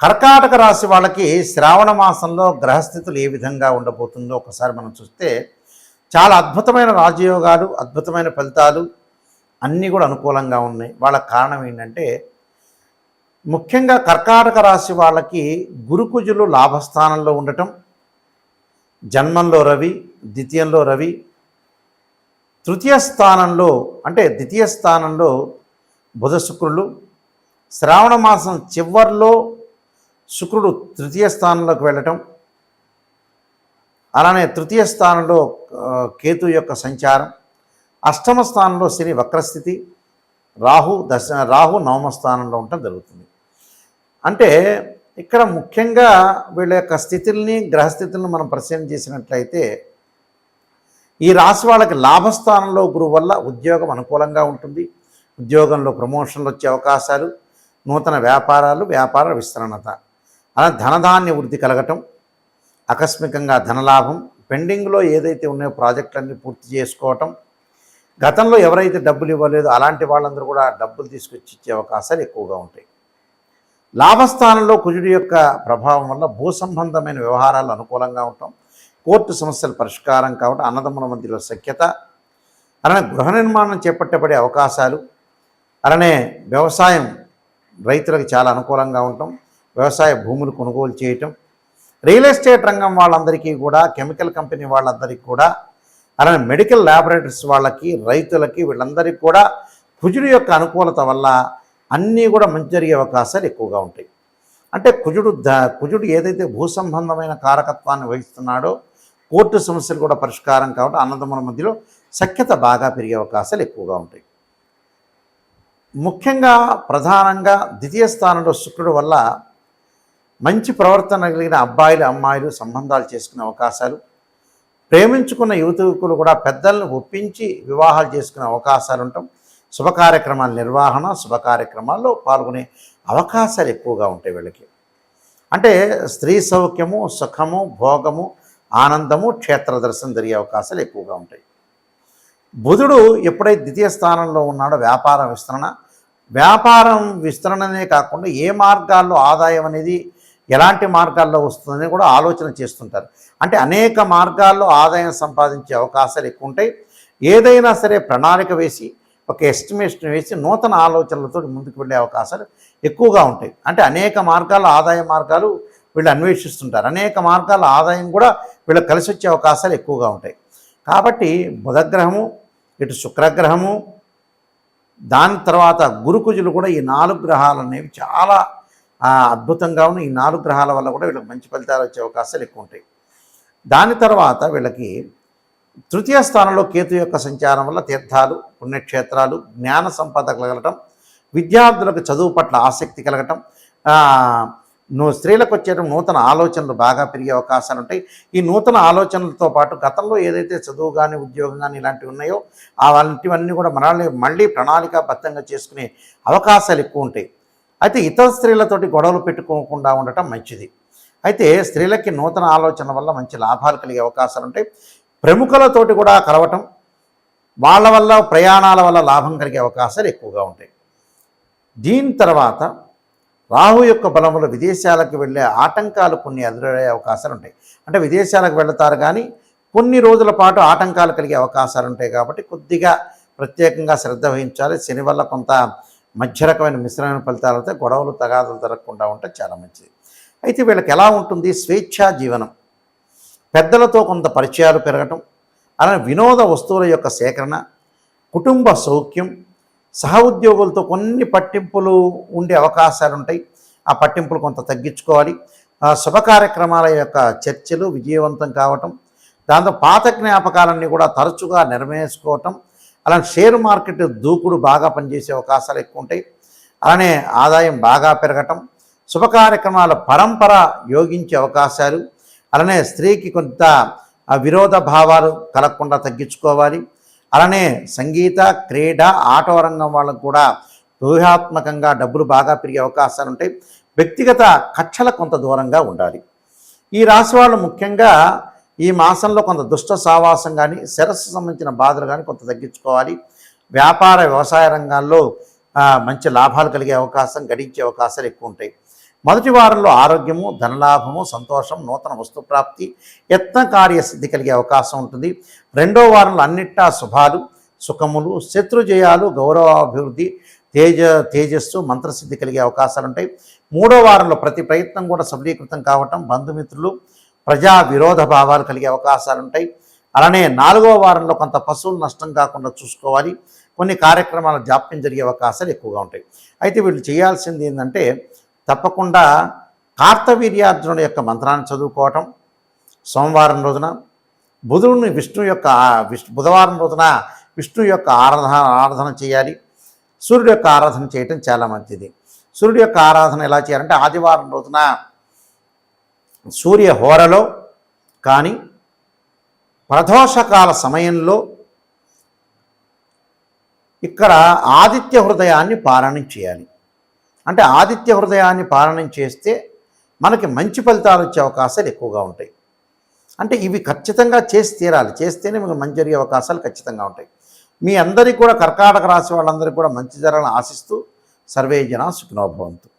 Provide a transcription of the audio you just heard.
కర్కాటక రాశి వాళ్ళకి శ్రావణ మాసంలో గ్రహస్థితులు ఏ విధంగా ఉండబోతుందో ఒకసారి మనం చూస్తే చాలా అద్భుతమైన రాజయోగాలు అద్భుతమైన ఫలితాలు అన్నీ కూడా అనుకూలంగా ఉన్నాయి. వాళ్ళ కారణం ఏంటంటే ముఖ్యంగా కర్కాటక రాశి వాళ్ళకి గురుకుజులు లాభస్థానంలో ఉండటం జన్మంలో రవి ద్వితీయంలో రవి తృతీయ స్థానంలో అంటే ద్వితీయ స్థానంలో బుధ శుక్రులు శ్రావణ మాసం చివరిలో శుక్రుడు తృతీయ స్థానంలోకి వెళ్ళటం అలానే తృతీయ స్థానంలో కేతు యొక్క సంచారం అష్టమ స్థానంలో శని వక్రస్థితి రాహు దశ రాహు నవమ స్థానంలో ఉండటం జరుగుతుంది. అంటే ఇక్కడ ముఖ్యంగా వీళ్ళ యొక్క స్థితుల్ని గ్రహస్థితులను మనం పరిశీలన చేసినట్లయితే ఈ రాశి వాళ్ళకి లాభస్థానంలో గురువు వల్ల ఉద్యోగం అనుకూలంగా ఉంటుంది. ఉద్యోగంలో ప్రమోషన్లు వచ్చే అవకాశాలు నూతన వ్యాపారాలు వ్యాపార విస్తరణత. అలా ధనధాన్య వృద్ధి కలగటం ఆకస్మికంగా ధనలాభం పెండింగ్లో ఏదైతే ఉన్నాయో ప్రాజెక్టులన్నీ పూర్తి చేసుకోవటం గతంలో ఎవరైతే డబ్బులు ఇవ్వలేదో అలాంటి వాళ్ళందరూ కూడా డబ్బులు తీసుకొచ్చి ఇచ్చే అవకాశాలు ఎక్కువగా ఉంటాయి. లాభస్థానంలో కుజుడి యొక్క ప్రభావం వల్ల భూ సంబంధమైన వ్యవహారాలు అనుకూలంగా ఉండటం కోర్టు సమస్యల పరిష్కారం కావటం అన్నదమ్ముల మధ్యలో సఖ్యత అలానే గృహ నిర్మాణం చేపట్టబడే అవకాశాలు అలానే వ్యవసాయం రైతులకు చాలా అనుకూలంగా ఉండటం వ్యవసాయ భూములు కొనుగోలు చేయటం రియల్ ఎస్టేట్ రంగం వాళ్ళందరికీ కూడా కెమికల్ కంపెనీ వాళ్ళందరికీ కూడా అలానే మెడికల్ ల్యాబొరేటరీస్ వాళ్ళకి రైతులకి వీళ్ళందరికీ కూడా కుజుడు యొక్క అనుకూలత వల్ల అన్నీ కూడా మంచి జరిగే అవకాశాలు ఎక్కువగా ఉంటాయి. అంటే కుజుడు ద కుజుడు ఏదైతే భూ సంబంధమైన కారకత్వాన్ని వహిస్తున్నాడో కోర్టు సమస్యలు కూడా పరిష్కారం కాబట్టి అన్నదమ్ముల మధ్యలో సఖ్యత బాగా పెరిగే అవకాశాలు ఎక్కువగా ఉంటాయి. ముఖ్యంగా ప్రధానంగా ద్వితీయ స్థానంలో శుక్రుడు వల్ల మంచి ప్రవర్తన కలిగిన అబ్బాయిలు అమ్మాయిలు సంబంధాలు చేసుకునే అవకాశాలు ప్రేమించుకున్న యువతకులు కూడా పెద్దలను ఒప్పించి వివాహాలు చేసుకునే అవకాశాలు ఉంటాం. శుభ కార్యక్రమాల నిర్వహణ శుభ కార్యక్రమాల్లో పాల్గొనే అవకాశాలు ఎక్కువగా ఉంటాయి వీళ్ళకి. అంటే స్త్రీ సౌఖ్యము సుఖము భోగము ఆనందము క్షేత్ర దర్శనం జరిగే అవకాశాలు ఎక్కువగా ఉంటాయి. బుధుడు ఎప్పుడైతే ద్వితీయ స్థానంలో ఉన్నాడో వ్యాపార విస్తరణ. వ్యాపారం విస్తరణనే కాకుండా ఏ మార్గాల్లో ఆదాయం అనేది ఎలాంటి మార్గాల్లో వస్తుందని కూడా ఆలోచన చేస్తుంటారు. అంటే అనేక మార్గాల్లో ఆదాయం సంపాదించే అవకాశాలు ఎక్కువ ఉంటాయి. ఏదైనా సరే ప్రణాళిక వేసి ఒక ఎస్టిమేషన్ వేసి నూతన ఆలోచనలతో ముందుకు వెళ్ళే అవకాశాలు ఎక్కువగా ఉంటాయి. అంటే అనేక మార్గాల ఆదాయ మార్గాలు వీళ్ళు అన్వేషిస్తుంటారు. అనేక మార్గాల ఆదాయం కూడా వీళ్ళకి కలిసి వచ్చే అవకాశాలు ఎక్కువగా ఉంటాయి. కాబట్టి బుధగ్రహము ఇటు శుక్రగ్రహము దాని తర్వాత గురుకుజులు కూడా ఈ నాలుగు గ్రహాలు అనేవి చాలా ఆ, అద్భుతంగా ఉన్న ఈ నాలుగు గ్రహాల వల్ల కూడా వీళ్ళకి మంచి ఫలితాలు వచ్చే అవకాశాలు ఎక్కువ ఉంటాయి దాని తర్వాత వీళ్ళకి తృతీయ స్థానంలో కేతు యొక్క సంచారం వల్ల తీర్థాలు పుణ్యక్షేత్రాలు జ్ఞాన సంపద కలగటం విద్యార్థులకు చదువు పట్ల ఆసక్తి కలగటం నువ్వు స్త్రీలకు వచ్చేటప్పుడు నూతన ఆలోచనలు బాగా పెరిగే అవకాశాలు ఉంటాయి. ఈ నూతన ఆలోచనలతో పాటు గతంలో ఏదైతే చదువు కానీ ఉద్యోగం కానీ ఇలాంటివి ఉన్నాయో అలాంటివన్నీ కూడా మళ్ళీ మళ్ళీ ప్రణాళికాబద్ధంగా చేసుకునే అవకాశాలు ఎక్కువ ఉంటాయి అయితే ఇతర స్త్రీలతోటి గొడవలు పెట్టుకోకుండా ఉండటం మంచిది. అయితే స్త్రీలకి నూతన ఆలోచన వల్ల మంచి లాభాలు కలిగే అవకాశాలు ఉంటాయి. ప్రముఖులతోటి కూడా కలవటం వాళ్ళ వల్ల ప్రయాణాల వల్ల లాభం కలిగే అవకాశాలు ఎక్కువగా ఉంటాయి. దీని తర్వాత రాహు యొక్క బలములు విదేశాలకు వెళ్ళే ఆటంకాలు కొన్ని ఎదురయ్యే అవకాశాలు ఉంటాయి. అంటే విదేశాలకు వెళతారు కానీ కొన్ని రోజుల పాటు ఆటంకాలు కలిగే అవకాశాలు ఉంటాయి కాబట్టి కొద్దిగా ప్రత్యేకంగా శ్రద్ధ వహించాలి. శని వల్ల కొంత మధ్య రకమైన మిశ్రమైన ఫలితాలు అయితే గొడవలు తగాదులు జరగకుండా ఉంటే చాలా మంచిది. అయితే వీళ్ళకి ఎలా ఉంటుంది? స్వేచ్ఛా జీవనం. పెద్దలతో కొంత పరిచయాలు పెరగటం అలానే వినోద వస్తువుల యొక్క సేకరణ కుటుంబ సౌఖ్యం సహ ఉద్యోగులతో కొన్ని పట్టింపులు ఉండే అవకాశాలు ఉంటాయి. ఆ పట్టింపులు కొంత తగ్గించుకోవాలి. ఆ శుభ కార్యక్రమాల యొక్క చర్చలు విజయవంతం కావటం దాంతో పాత జ్ఞాపకాలన్నీ కూడా తరచుగా నెరవేర్చుకోవటం అలానే షేర్ మార్కెట్ దూకుడు బాగా పనిచేసే అవకాశాలు ఎక్కువ ఉంటాయి. అలానే ఆదాయం బాగా పెరగటం శుభ కార్యక్రమాల పరంపర యోగించే అవకాశాలు అలానే స్త్రీకి కొంత విరోధ భావాలు కలగకుండా తగ్గించుకోవాలి. అలానే సంగీత క్రీడ ఆటో రంగం వాళ్ళకు కూడా వ్యూహాత్మకంగా డబ్బులు బాగా పెరిగే అవకాశాలు ఉంటాయి. వ్యక్తిగత కక్షల కొంత దూరంగా ఉండాలి. ఈ రాశి వాళ్ళు ముఖ్యంగా ఈ మాసంలో కొంత దుష్ట సావాసం కానీ శిరస్సు సంబంధించిన బాధలు కానీ కొంత తగ్గించుకోవాలి. వ్యాపార వ్యవసాయ రంగాల్లో మంచి లాభాలు కలిగే అవకాశం గడించే అవకాశాలు ఎక్కువ ఉంటాయి. మొదటి వారంలో ఆరోగ్యము ధనలాభము సంతోషం నూతన వస్తు ప్రాప్తి యత్న కార్యసిద్ధి కలిగే అవకాశం ఉంటుంది. రెండో వారంలో అన్నిట్టా శుభాలు సుఖములు శత్రుజయాలు గౌరవాభివృద్ధి తేజ తేజస్సు మంత్రసిద్ధి కలిగే అవకాశాలు ఉంటాయి. మూడో వారంలో ప్రతి ప్రయత్నం కూడా సఫలీకృతం కావటం బంధుమిత్రులు ప్రజా విరోధ భావాలు కలిగే అవకాశాలు ఉంటాయి అలానే నాలుగో వారంలో కొంత పశువులు నష్టం కాకుండా చూసుకోవాలి. కొన్ని కార్యక్రమాల జాప్యం జరిగే అవకాశాలు ఎక్కువగా ఉంటాయి. అయితే వీళ్ళు చేయాల్సింది ఏంటంటే తప్పకుండా కార్తవీర్యార్జునుడి యొక్క మంత్రాన్ని చదువుకోవటం. సోమవారం రోజున బుధుడిని విష్ణు యొక్క విష్ణు బుధవారం రోజున విష్ణు యొక్క ఆరాధన ఆరాధన చేయాలి. సూర్యుడు యొక్క ఆరాధన చేయటం చాలా మంచిది. సూర్యుడు యొక్క ఆరాధన ఎలా చేయాలంటే ఆదివారం రోజున సూర్య హోరలో కానీ ప్రదోషకాల సమయంలో ఇక్కడ ఆదిత్య హృదయాన్ని పారాయణం చేయాలి. అంటే ఆదిత్య హృదయాన్ని పారాయణం చేస్తే మనకి మంచి ఫలితాలు వచ్చే అవకాశాలు ఎక్కువగా ఉంటాయి. అంటే ఇవి ఖచ్చితంగా చేసి తీరాలి. చేస్తేనే మీకు మంచి జరిగే అవకాశాలు ఖచ్చితంగా ఉంటాయి. మీ అందరికీ కూడా కర్కాటక రాశి వాళ్ళందరికీ కూడా మంచి జరగాలని ఆశిస్తూ సర్వేజన సుఖినోభవంతు